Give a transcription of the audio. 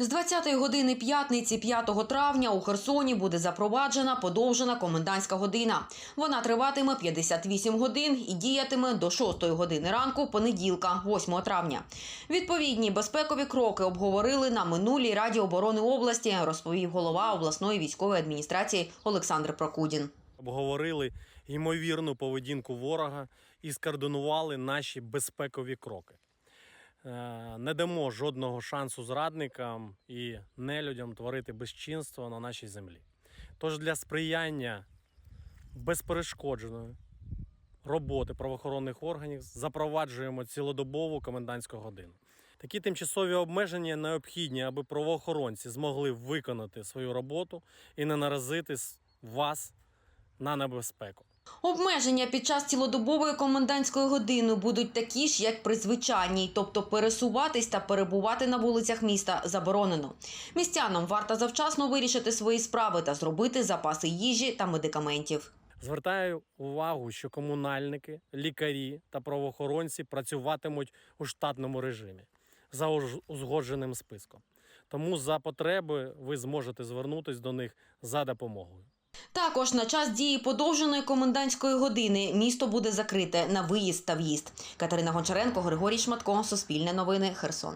З 20-ї години п'ятниці 5 травня у Херсоні буде запроваджена подовжена комендантська година. Вона триватиме 58 годин і діятиме до 6 години ранку понеділка, 8 травня. Відповідні безпекові кроки обговорили на минулій Раді оборони області, розповів голова обласної військової адміністрації Олександр Прокудін. обговорили ймовірну поведінку ворога і скоординували наші безпекові кроки. Не дамо жодного шансу зрадникам і нелюдям творити безчинство на нашій землі. Тож для сприяння безперешкодженої роботи правоохоронних органів запроваджуємо цілодобову комендантську годину. Такі тимчасові обмеження необхідні, аби правоохоронці змогли виконати свою роботу і не наразити вас на небезпеку. Обмеження під час цілодобової комендантської години будуть такі ж, як при звичайній, тобто пересуватись та перебувати на вулицях міста заборонено. Містянам варто завчасно вирішити свої справи та зробити запаси їжі та медикаментів. Звертаю увагу, що комунальники, лікарі та правоохоронці працюватимуть у штатному режимі за узгодженим списком. Тому за потреби ви зможете звернутися до них за допомогою. Також на час дії подовженої комендантської години місто буде закрите на виїзд та в'їзд. Катерина Гончаренко, Григорій Шматко, Суспільне новини, Херсон.